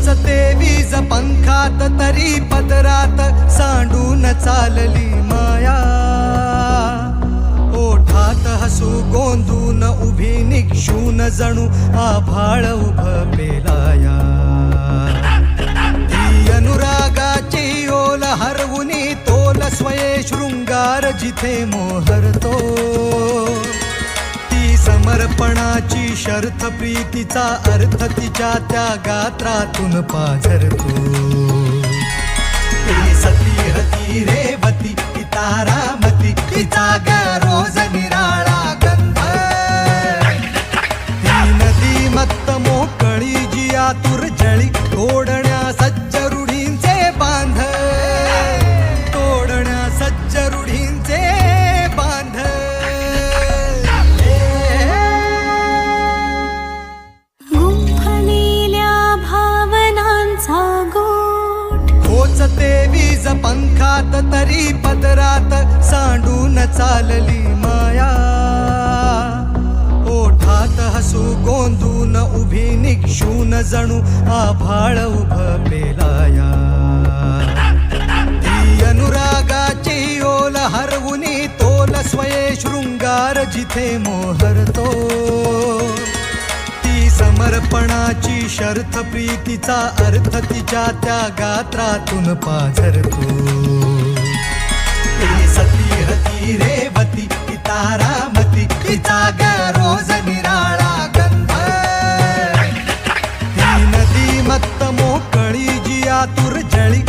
टोचते वीज पंखात तरी पदरात सांडून चालली माया. ओठात हसू गोंदून उभी निक्षून जणू आभाळ उभ पेलाया ती अनुरागाची ओल हरवुनी तोल स्वये शृंगार जिथे मोहरतो. समर्पणाची शर्थ प्रीतीचा अर्थ तिच्या त्या गात्रातून पाझरतो. सती हती रेवती ती तारामती तिचा ग रोज निराळा गंध. ती नदी मत्त मोकळी जिया तुरजळी जळी पंखात तरी पदरात सांडून चालली माया. ओठात हसू गोंदून उभी निक्षून जणू आभाळ उभ पेलाया ती अनुरागाची ओल हरवुनी तोल स्वये शृंगार जिथे मोहरतो. बाळपणाची शर्थ प्रीतीचा अर्थ तिच्या त्या गात्रातून पाझरतो. सती हती रेवती तारामती तिचा ग रोज निराळा गंध. ती नदी मत्त मोकळी जिया तुरजळी